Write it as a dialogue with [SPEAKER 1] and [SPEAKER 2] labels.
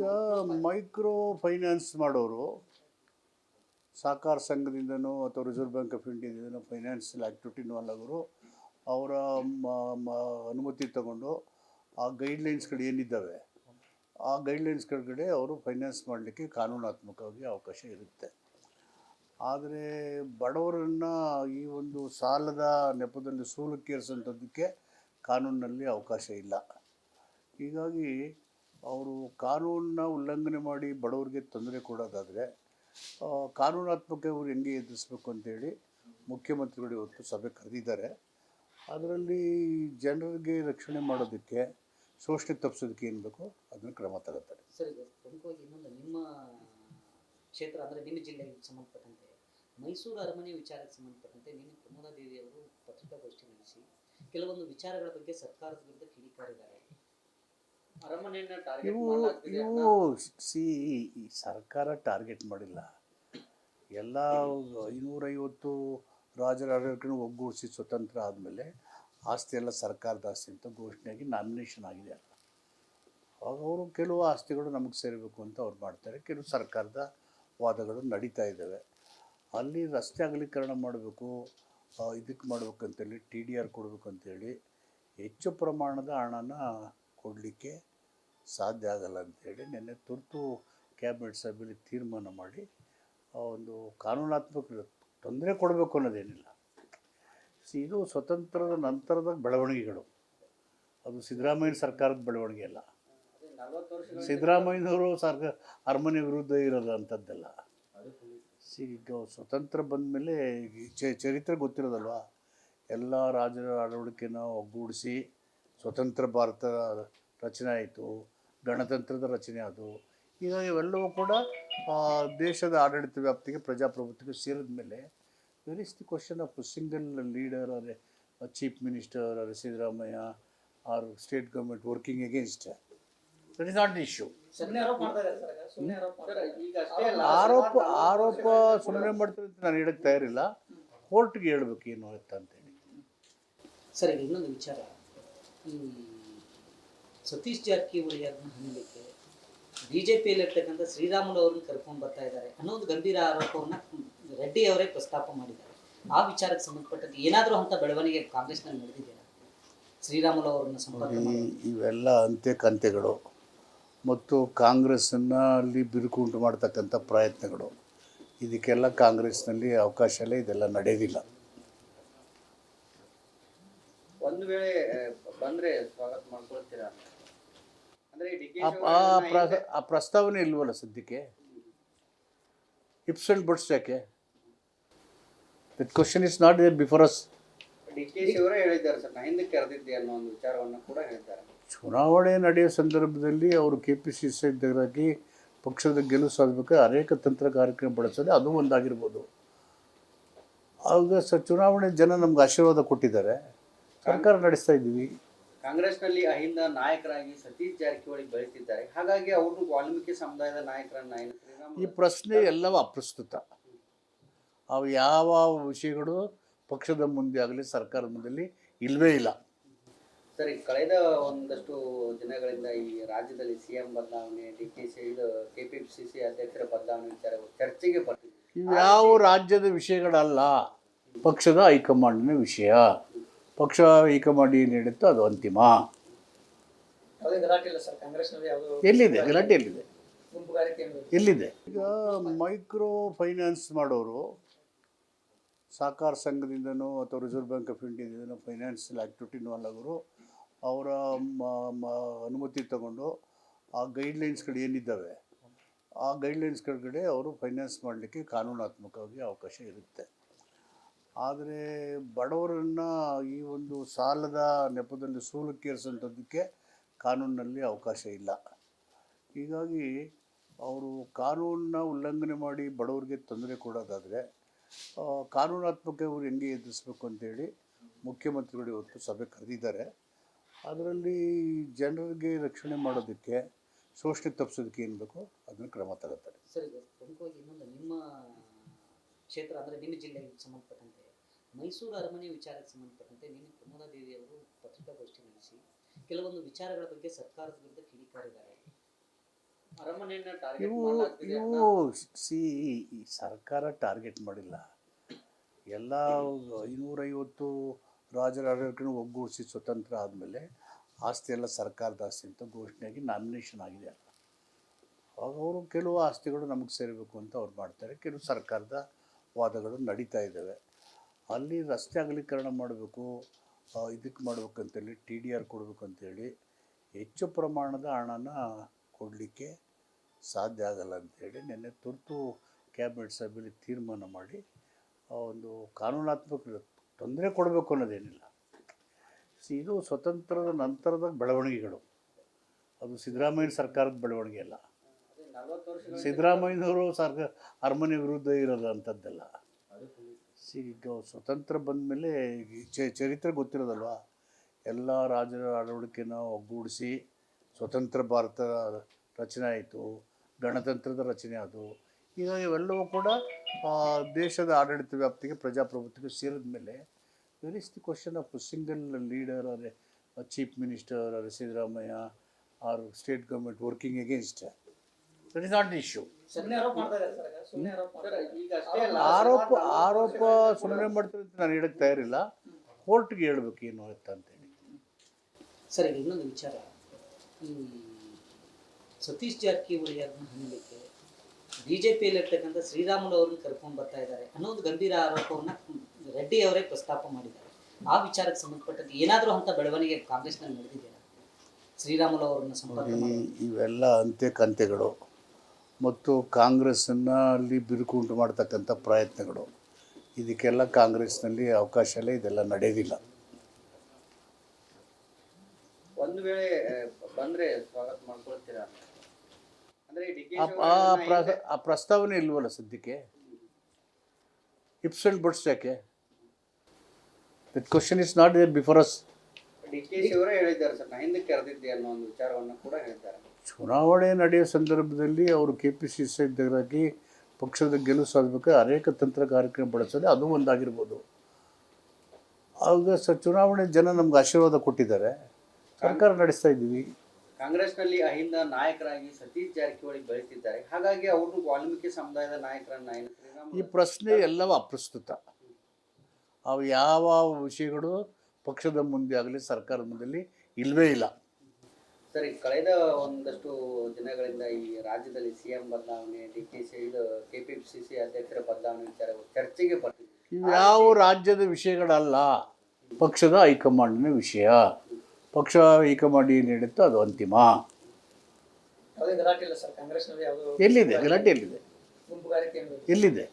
[SPEAKER 1] ಈಗ micro finance ಮಾಡೋರು ಸಹಕಾರ ಸಂಘದಿಂದನೋ ಅಥವಾ ರಿಸರ್ವ್ ಬ್ಯಾಂಕ್ ಆಫ್ ಇಂಡಿಯಾದಿಂದನೋ ಫೈನಾನ್ಷಿಯಲ್ ಆ್ಯಕ್ಟಿವಿಟಿ ಇನ್ವಾಲ್ವ್ ಆಗೋರು, ಅವರ ಅನುಮತಿ ತಗೊಂಡು ಆ ಗೈಡ್ಲೈನ್ಸ್ಗಳು ಏನಿದ್ದಾವೆ, ಆ ಗೈಡ್ಲೈನ್ಸ್ ಕೆಳಗಡೆ ಅವರು ಫೈನಾನ್ಸ್ ಮಾಡಲಿಕ್ಕೆ ಕಾನೂನಾತ್ಮಕವಾಗಿ ಅವಕಾಶ ಇರುತ್ತೆ. ಆದರೆ ಬಡವರನ್ನು ಈ ಒಂದು ಸಾಲದ ನೆಪದಲ್ಲಿ ಸೂಲಕ್ಕೇರಿಸುವಂಥದ್ದಕ್ಕೆ ಕಾನೂನಿನಲ್ಲಿ ಅವಕಾಶ ಇಲ್ಲ. ಹೀಗಾಗಿ ಅವರು ಕಾನೂನನ್ನ ಉಲ್ಲಂಘನೆ ಮಾಡಿ ಬಡವರಿಗೆ ತೊಂದರೆ ಕೊಡೋದಾದರೆ ಕಾನೂನಾತ್ಮಕ ಅವರು ಹೆಂಗೆ ಎದುರಿಸ್ಬೇಕು ಅಂತೇಳಿ ಮುಖ್ಯಮಂತ್ರಿಗಳು ಇವತ್ತು ಸಭೆ ಕರೆದಿದ್ದಾರೆ. ಅದರಲ್ಲಿ ಜನರಿಗೆ ರಕ್ಷಣೆ ಮಾಡೋದಕ್ಕೆ, ಶೋಷಣೆ ತಪ್ಪಿಸೋದಕ್ಕೆ ಏನು ಬೇಕೋ ಅದನ್ನು ಕ್ರಮ ತಗೋತಾರೆ.
[SPEAKER 2] ಸರಿ ಪ್ರಮುಖವಾಗಿ ಇನ್ನೊಂದು ನಿಮ್ಮ ಕ್ಷೇತ್ರ ಅಂದರೆ ನಿಮ್ಮ ಜಿಲ್ಲೆಗೆ ಸಂಬಂಧಪಟ್ಟಂತೆ, ಮೈಸೂರು ಅರಮನೆ ವಿಚಾರಕ್ಕೆ ಸಂಬಂಧಪಟ್ಟಂತೆ ನಿನ್ನೆ ಪ್ರಮೋದಾ ದೇವಿಯವರು ಪತ್ರಿಕಾಗೋಷ್ಠಿ ನಡೆಸಿ, ಕೆಲವೊಂದು ವಿಚಾರಗಳ ಬಗ್ಗೆ ಸರ್ಕಾರದ ವಿರುದ್ಧ ಕಿಡಿಕಾರಿದ್ದಾರೆ.
[SPEAKER 1] ಇವು ಇವು ಸಿ ಈ ಸರ್ಕಾರ ಟಾರ್ಗೆಟ್ ಮಾಡಿಲ್ಲ. ಎಲ್ಲ ಐನೂರೈವತ್ತು ರಾಜರ ಒಗ್ಗೂಡಿಸಿ ಸ್ವತಂತ್ರ ಆದಮೇಲೆ ಆಸ್ತಿ ಎಲ್ಲ ಸರ್ಕಾರದ ಆಸ್ತಿ ಅಂತ ಘೋಷಣೆಯಾಗಿ ನಾಮಿನೇಷನ್ ಆಗಿದೆ ಅಲ್ಲ. ಅವಾಗ ಅವರು ಕೆಲವು ಆಸ್ತಿಗಳು ನಮಗೆ ಸೇರಬೇಕು ಅಂತ ಅವ್ರು ಮಾಡ್ತಾರೆ. ಕೆಲವು ಸರ್ಕಾರದ ವಾದಗಳು ನಡೀತಾ ಇದ್ದಾವೆ. ಅಲ್ಲಿ ರಸ್ತೆ ಅಗಲೀಕರಣ ಮಾಡಬೇಕು ಇದಕ್ಕೆ ಮಾಡಬೇಕು ಅಂತೇಳಿ ಟಿ ಡಿ ಆರ್ ಕೊಡಬೇಕಂತೇಳಿ ಹೆಚ್ಚು ಪ್ರಮಾಣದ ಹಣನ ಕೊಡಲಿಕ್ಕೆ ಸಾಧ್ಯ ಆಗಲ್ಲ ಅಂತೇಳಿ ನಿನ್ನೆ ತುರ್ತು ಕ್ಯಾಬಿನೆಟ್ ಸಭೆಯಲ್ಲಿ ತೀರ್ಮಾನ ಮಾಡಿ, ಆ ಒಂದು ಕಾನೂನಾತ್ಮಕ ತೊಂದರೆ ಕೊಡಬೇಕು ಅನ್ನೋದೇನಿಲ್ಲ. ಇದು ಸ್ವತಂತ್ರದ ನಂತರದ ಬೆಳವಣಿಗೆಗಳು. ಅದು ಸಿದ್ದರಾಮಯ್ಯ ಸರ್ಕಾರದ ಬೆಳವಣಿಗೆ ಅಲ್ಲ. ಸಿದ್ದರಾಮಯ್ಯವರು ಸರ್ಕಾರ ಅರಮನೆ ವಿರುದ್ಧ ಇರೋದು ಅಂಥದ್ದೆಲ್ಲ ಸಿ, ಈಗ ಸ್ವತಂತ್ರ ಬಂದ ಮೇಲೆ ಚರಿತ್ರೆ ಗೊತ್ತಿರೋದಲ್ವಾ? ಎಲ್ಲ ರಾಜರ ಅಳವಡಿಕೆನ ಒಗ್ಗೂಡಿಸಿ ಸ್ವತಂತ್ರ ಭಾರತ ರಚನೆ ಆಯಿತು ಗಣತಂತ್ರದ ರಚನೆ ಅದು ಈಗ ಇವೆಲ್ಲವೂ ಕೂಡ ದೇಶದ ಆಡಳಿತ ವ್ಯಾಪ್ತಿಗೆ ಪ್ರಜಾಪ್ರಭುತ್ವಕ್ಕೆ ಸೇರಿದ ಮೇಲೆ where is the question of single leader or chief minister or Siddaramaiah or state government working against that is not the issue
[SPEAKER 2] ಆರೋಪ ಆರೋಪ
[SPEAKER 1] ಸುಮ್ಮನೆ ಮಾಡ್ತಾರೆ ಅಂತ ನಾನು ಹೇಳಕ್ಕೆ ತಯಾರಿಲ್ಲ. ಕೋರ್ಟ್ಗೆ ಹೇಳ್ಬೇಕು ಏನು ಅಂತ ಹೇಳಿ.
[SPEAKER 2] ಸರಿ ಇನ್ನೊಂದು ವಿಚಾರ. ಈ ಸತೀಶ್ ಜಾರಕಿಹೊಳಿ ಅವ್ರನ್ನ ಬಿ ಜೆ ಪಿಯಲ್ಲಿರ್ತಕ್ಕಂಥ ಶ್ರೀರಾಮುಲು ಅವ್ರನ್ನ ಕರ್ಕೊಂಡು ಬರ್ತಾ ಇದ್ದಾರೆ ಅನ್ನೋ ಒಂದು ಗಂಭೀರ ಆರೋಪವನ್ನ ರೆಡ್ಡಿ ಅವರೇ ಪ್ರಸ್ತಾಪ ಮಾಡಿದ್ದಾರೆ. ಆ ವಿಚಾರಕ್ಕೆ ಸಂಬಂಧಪಟ್ಟಂತೆ ಏನಾದರೂ ಅಂತ ಬೆಳವಣಿಗೆ ಕಾಂಗ್ರೆಸ್ನಲ್ಲಿ ನಡೆದಿದೆ ಶ್ರೀರಾಮುಲು ಅವರನ್ನ ಸಂಪರ್ಕ
[SPEAKER 1] ಇವೆಲ್ಲ ಅಂತೆ ಕಂತೆಗಳು ಮತ್ತು ಕಾಂಗ್ರೆಸ್ಸನ್ನು ಅಲ್ಲಿ ಬಿರುಕುಂಟು ಮಾಡ್ತಕ್ಕಂಥ ಪ್ರಯತ್ನಗಳು. ಇದಕ್ಕೆಲ್ಲ ಕಾಂಗ್ರೆಸ್ನಲ್ಲಿ ಅವಕಾಶಲ್ಲೇ ಇದೆಲ್ಲ ನಡೆಯೋದಿಲ್ಲ
[SPEAKER 3] ಒಂದು ವೇಳೆ ಬಂದರೆ ಸ್ವಾಗತ ಮಾಡ್ಕೊಳ್ತೀರಾ
[SPEAKER 1] ಆ ಆ ಪ್ರ- ಆ ಪ್ರಸ್ತಾವನೆ ಇಲ್ವಲ್ಲ ಸದ್ಯಕ್ಕೆ? ಇಪ್ಸ್ ಅಂಡ್ ಬಟ್ಸ್ ಯಾಕೆ? That question is not there before us ಚುನಾವಣೆ ನಡೆಯೋ ಸಂದರ್ಭದಲ್ಲಿ ಅವರು ಕೆ ಪಿ ಸಿ ಸಿ ಅಧ್ಯಕ್ಷರಾಗಿ ಪಕ್ಷದ ಗೆಲುವು ಸಾಧಬೇಕಾದ್ರೆ ಅನೇಕ ತಂತ್ರ ಕಾರ್ಯಕ್ರಮ ಬಳಸೋದು ಅದು ಒಂದಾಗಿರ್ಬೋದು. ಆಗ ಸ ಚುನಾವಣೆ ಜನ ನಮ್ಗೆ ಆಶೀರ್ವಾದ ಕೊಟ್ಟಿದ್ದಾರೆ. ಸರ್ಕಾರ ನಡೆಸ್ತಾ ಇದ್ದೀವಿ.
[SPEAKER 3] ಕಾಂಗ್ರೆಸ್ನಲ್ಲಿ ಅಹಿಂದ ನಾಯಕರಾಗಿ ಸತೀಶ್ ಜಾರಕಿಹೊಳಿ ಬೆಳೀತಿದ್ದಾರೆ ಹಾಗಾಗಿ ಅವರು ವಾಲ್ಮೀಕಿ ಸಮುದಾಯದ ನಾಯಕರನ್ನ
[SPEAKER 1] ಈ ಪ್ರಶ್ನೆ ಎಲ್ಲವೂ ಅಪ್ರಸ್ತುತ. ಅವು ಯಾವ ವಿಷಯಗಳು ಪಕ್ಷದ ಮುಂದೆ ಆಗಲಿ ಸರ್ಕಾರದ ಮುಂದೆ ಇಲ್ಲವೇ ಇಲ್ಲ.
[SPEAKER 3] ಸರಿ ಕಳೆದ ಒಂದಷ್ಟು ದಿನಗಳಿಂದ ಈ ರಾಜ್ಯದಲ್ಲಿ ಸಿ ಎಂ ಬದಲಾವಣೆ ಡಿ ಕೆ ಸಿ ಇದು ಕೆ ಪಿ ಸಿ ಸಿ ಅಧ್ಯಕ್ಷರ ಬದಲಾವಣೆ ವಿಚಾರ ಚರ್ಚೆಗೆ ಬರ್ತೀವಿ
[SPEAKER 1] ಇವು ಯಾವ ರಾಜ್ಯದ ವಿಷಯಗಳಲ್ಲ ಪಕ್ಷದ ಹೈಕಮಾಂಡ್ನ ವಿಷಯ. ಪಕ್ಷ ಏಕಮಾಡಿ ಏನು ಹೇಳುತ್ತೋ ಅದು ಅಂತಿಮ. ಎಲ್ಲಿದೆ? ಗಲಾಟೆ ಎಲ್ಲಿದೆ? ಎಲ್ಲಿದೆ? ಈಗ ಮೈಕ್ರೋ ಫೈನಾನ್ಸ್ ಮಾಡೋರು ಸಹಕಾರ ಸಂಘದಿಂದನೋ ಅಥವಾ ರಿಸರ್ವ್ ಬ್ಯಾಂಕ್ ಆಫ್ ಇಂಡಿಯಾದಿಂದನೋ ಫೈನಾನ್ಷಿಯಲ್ ಆ್ಯಕ್ಟಿವಿಟಿ ಇನ್ವಾಲ್ವ್ ಆಗೋರು ಅವರ ಅನುಮತಿ ತಗೊಂಡು ಆ ಗೈಡ್ಲೈನ್ಸ್ಗಳು ಏನಿದ್ದಾವೆ ಆ ಗೈಡ್ಲೈನ್ಸ್ ಕೆಳಗಡೆ ಅವರು ಫೈನಾನ್ಸ್ ಮಾಡಲಿಕ್ಕೆ ಕಾನೂನಾತ್ಮಕವಾಗಿ ಅವಕಾಶ ಇರುತ್ತೆ. ಆದರೆ ಬಡವರನ್ನು ಈ ಒಂದು ಸಾಲದ ನೆಪದಲ್ಲಿ ಸೂಲಕ್ಕೇರಿಸೋಂಥದ್ದಕ್ಕೆ ಕಾನೂನಿನಲ್ಲಿ ಅವಕಾಶ ಇಲ್ಲ. ಹೀಗಾಗಿ ಅವರು ಕಾನೂನನ್ನ ಉಲ್ಲಂಘನೆ ಮಾಡಿ ಬಡವರಿಗೆ ತೊಂದರೆ ಕೊಡೋದಾದರೆ ಕಾನೂನಾತ್ಮಕ ಅವರು ಹೆಂಗೆ ಎದುರಿಸ್ಬೇಕು ಅಂತೇಳಿ ಮುಖ್ಯಮಂತ್ರಿಗಳು ಇವತ್ತು ಸಭೆ ಕರೆದಿದ್ದಾರೆ. ಅದರಲ್ಲಿ ಜನರಿಗೆ ರಕ್ಷಣೆ ಮಾಡೋದಕ್ಕೆ, ಶೋಷಣೆ ತಪ್ಪಿಸೋದಕ್ಕೆ ಏನು ಬೇಕೋ ಅದನ್ನು ಕ್ರಮ ತಗೋತಾರೆ.
[SPEAKER 2] ಸರಿ ಪ್ರಮುಖವಾಗಿ ಇನ್ನೊಂದು ನಿಮ್ಮ ಕ್ಷೇತ್ರ ಅಂದರೆ ನಿಮ್ಮ ಜಿಲ್ಲೆಗೆ ಸಂಬಂಧಪಟ್ಟಂತೆ ಮೈಸೂರು ಅರಮನೆ ವಿಚಾರಕ್ಕೆ ಸಂಬಂಧಪಟ್ಟಂತೆ ನಿನ್ನೆ ಪ್ರಮೋದಾ ಅವರು ಪತ್ರಿಕಾಗೋಷ್ಠಿ ನಡೆಸಿ ಕೆಲವೊಂದು ವಿಚಾರಗಳ ಬಗ್ಗೆ ಸರ್ಕಾರದ ವಿರುದ್ಧ ಕಿಡಿಕಾರಿದ್ದಾರೆ.
[SPEAKER 1] ಇವು ಇವು ಸಿ ಸರ್ಕಾರ ಟಾರ್ಗೆಟ್ ಮಾಡಿಲ್ಲ. ಎಲ್ಲ ಐನೂರೈವತ್ತು ರಾಜರ ಆಡಳಿತವನ್ನು ಒಗ್ಗೂಡಿಸಿ ಸ್ವತಂತ್ರ ಆದಮೇಲೆ ಆಸ್ತಿ ಎಲ್ಲ ಸರ್ಕಾರದ ಆಸ್ತಿ ಅಂತ ಘೋಷಣೆಯಾಗಿ ನಾಮಿನೇಷನ್ ಆಗಿದೆ ಅಲ್ಲ. ಆವಾಗ ಅವರು ಕೆಲವು ಆಸ್ತಿಗಳು ನಮಗೆ ಸೇರಬೇಕು ಅಂತ ಅವ್ರು ಮಾಡ್ತಾರೆ. ಕೆಲವು ಸರ್ಕಾರದ ವಾದಗಳು ನಡೀತಾ ಇದ್ದಾವೆ. ಅಲ್ಲಿ ರಸ್ತೆ ಅಗಲೀಕರಣ ಮಾಡಬೇಕು ಇದಕ್ಕೆ ಮಾಡ್ಬೇಕಂತೇಳಿ ಟಿ ಡಿ ಆರ್ ಕೊಡಬೇಕಂತೇಳಿ ಹೆಚ್ಚು ಪ್ರಮಾಣದ ಹಣನ ಕೊಡಲಿಕ್ಕೆ ಸಾಧ್ಯ ಆಗಲ್ಲ ಅಂತೇಳಿ ನಿನ್ನೆ ತುರ್ತು ಕ್ಯಾಬಿನೆಟ್ ಸಭೆಯಲ್ಲಿ ತೀರ್ಮಾನ ಮಾಡಿ ಒಂದು ಕಾನೂನಾತ್ಮಕ ತೊಂದರೆ ಕೊಡಬೇಕು ಅನ್ನೋದೇನಿಲ್ಲ. ಇದು ಸ್ವತಂತ್ರದ ನಂತರದ ಬೆಳವಣಿಗೆಗಳು. ಅದು ಸಿದ್ದರಾಮಯ್ಯ ಸರ್ಕಾರದ ಬೆಳವಣಿಗೆ ಅಲ್ಲ. ಸಿದ್ದರಾಮಯ್ಯನವರು ಸರ್ಕಾರ ಅರಮನೆ ವಿರುದ್ಧ ಇರೋದು ಅಂಥದ್ದಲ್ಲ ಈಗ ಸ್ವತಂತ್ರ ಬಂದ ಮೇಲೆ ಚರಿತ್ರೆ ಗೊತ್ತಿರೋದಲ್ವಾ? ಎಲ್ಲ ರಾಜರ ಅಳವಡಿಕೆನ ಒಗ್ಗೂಡಿಸಿ ಸ್ವತಂತ್ರ ಭಾರತ ರಚನೆ ಆಯಿತು ಗಣತಂತ್ರದ ರಚನೆ ಆದವು ಈಗ ಇವೆಲ್ಲವೂ ಕೂಡ ದೇಶದ ಆಡಳಿತ ವ್ಯಾಪ್ತಿಗೆ ಪ್ರಜಾಪ್ರಭುತ್ವಕ್ಕೆ ಸೇರಿದ ಮೇಲೆ where is the question of single leader or chief minister or Siddaramaiah or state government working against that is not the issue
[SPEAKER 2] ಆರೋಪ. ಆರೋಪ
[SPEAKER 1] ಸುಮ್ಮನೆ ಮಾಡ್ತಾರೆ ಅಂತ ನಾನು ಹೇಳಕ್ಕೆ ತಯಾರಿಲ್ಲ. ಕೋರ್ಟ್ಗೆ ಹೇಳ್ಬೇಕು ಏನು ಅಂತ ಅಂತೇಳಿ.
[SPEAKER 2] ಸರ್ ಈಗ ಇನ್ನೊಂದು ವಿಚಾರ. ಈ ಸತೀಶ್ ಜಾರಕಿಹೊಳಿ ಅವ್ರನ್ನ ಹಣ್ಣಲಿಕ್ಕೆ ಬಿ ಜೆ ಪಿಯಲ್ಲಿರ್ತಕ್ಕಂಥ ಶ್ರೀರಾಮುಲು ಅವ್ರನ್ನ ಕರ್ಕೊಂಡು ಬರ್ತಾ ಇದ್ದಾರೆ ಅನ್ನೋ ಒಂದು ಗಂಭೀರ ಆರೋಪವನ್ನು ರೆಡ್ಡಿ ಅವರೇ ಪ್ರಸ್ತಾಪ ಮಾಡಿದ್ದಾರೆ. ಆ ವಿಚಾರಕ್ಕೆ ಸಂಬಂಧಪಟ್ಟಂತೆ ಏನಾದರೂ ಅಂತ ಬೆಳವಣಿಗೆ ಕಾಂಗ್ರೆಸ್ನಲ್ಲಿ ನಡೆದಿದೆಯಾ? ಶ್ರೀರಾಮುಲು ಅವರನ್ನ ಸಂಪರ್ಕ ಮಾಡಿ
[SPEAKER 1] ಇವೆಲ್ಲ ಅಂತ್ಯ ಕಂತೆಗಳು ಮತ್ತು ಕಾಂಗ್ರೆಸ್ಸನ್ನು ಅಲ್ಲಿ ಬಿರುಕುಂಟು ಮಾಡ್ತಕ್ಕಂಥ ಪ್ರಯತ್ನಗಳು. ಇದಕ್ಕೆಲ್ಲ ಕಾಂಗ್ರೆಸ್ನಲ್ಲಿ ಅವಕಾಶ ಇಲ್ಲ ಇದೆಲ್ಲ ನಡೆಯೋದಿಲ್ಲ
[SPEAKER 3] ಒಂದು ವೇಳೆ ಬಂದ್ರೆ ಸ್ವಾಗತ ಮಾಡ್ಕೊಳ್ತೀರಾ?
[SPEAKER 1] ಆ ಆ ಪ್ರ ಆ ಪ್ರಸ್ತಾವನೆ ಇಲ್ವಲ್ಲ ಸದ್ಯಕ್ಕೆ? ಇಪ್ಸ್ ಅಂಡ್ ಬಟ್ಸ್ ಯಾಕೆ that question is not before us
[SPEAKER 3] D K Shi ಅವರೇ ಹೇಳಿದ್ದಾರೆ ಸರ್ ನಾ ಹಿಂದಕ್ಕೆ ಕರೆದಿದ್ದೆ ಅನ್ನೋ ಒಂದು ವಿಚಾರವನ್ನು ಕೂಡ ಹೇಳಿದ್ದಾರೆ.
[SPEAKER 1] ಚುನಾವಣೆ ನಡೆಯೋ ಸಂದರ್ಭದಲ್ಲಿ ಅವರು ಕೆ ಪಿ ಸಿ ಸಿ ಅಧ್ಯಕ್ಷರಾಗಿ ಪಕ್ಷದ ಗೆಲುವು ಸಾಧಬೇಕಾದ್ರೆ ಅನೇಕ ತಂತ್ರ ಕಾರ್ಯಕ್ರಮ ಬಳಸೋದು ಅದು ಒಂದಾಗಿರ್ಬೋದು. ಆಗ ಸ ಚುನಾವಣೆ ಜನ ನಮ್ಗೆ ಆಶೀರ್ವಾದ ಕೊಟ್ಟಿದ್ದಾರೆ. ಸರ್ಕಾರ ನಡೆಸ್ತಾ ಇದ್ದೀವಿ.
[SPEAKER 3] ಕಾಂಗ್ರೆಸ್ನಲ್ಲಿ ಅಹಿಂದ ನಾಯಕರಾಗಿ ಸತೀಶ್ ಜಾರಕಿಹೊಳಿ ಬರೀತಿದ್ದಾರೆ. ಹಾಗಾಗಿ ಅವರು ವಾಲ್ಮೀಕಿ ಸಮುದಾಯದ ನಾಯಕರನ್ನ
[SPEAKER 1] ಈ ಪ್ರಶ್ನೆ ಎಲ್ಲವೂ ಅಪ್ರಸ್ತುತ. ಅವು ಯಾವ ವಿಷಯಗಳು ಪಕ್ಷದ ಮುಂದೆ ಆಗಲಿ ಸರ್ಕಾರದ ಮುಂದೆ ಇಲ್ಲವೇ ಇಲ್ಲ.
[SPEAKER 3] ಸರಿ ಕಳೆದ ಒಂದಷ್ಟು ದಿನಗಳಿಂದ ಈ ರಾಜ್ಯದಲ್ಲಿ ಸಿಎಂ ಬದಲಾವಣೆ ಡಿ ಕೆ ಸಿ ಇದು ಕೆ ಪಿ ಸಿ ಸಿ ಅಧ್ಯಕ್ಷರ ಬದಲಾವಣೆ ವಿಚಾರಗಳು ಚರ್ಚೆಗೆ ಬರ್ತಿದೆ.
[SPEAKER 1] ಯಾವ ರಾಜ್ಯದ ವಿಷಯಗಳಲ್ಲ ಪಕ್ಷದ ಹೈಕಮಾಂಡ್ನ ವಿಷಯ. ಪಕ್ಷ ಹೈಕಮಾಂಡ್ ಏನು ಹೇಳುತ್ತೋ ಅದು ಅಂತಿಮ.
[SPEAKER 4] ಯಾವುದೇ ಗಲಾಟೆ ಇಲ್ಲ ಸರ್ ಕಾಂಗ್ರೆಸ್ನಲ್ಲಿ ಯಾವುದೋ
[SPEAKER 1] ಎಲ್ಲಿದೆ? ಗಲಾಟೆ ಎಲ್ಲಿದೆ?
[SPEAKER 4] ಗುಂಪುಗಾರಿಕೆ
[SPEAKER 1] ಎಲ್ಲಿದೆ?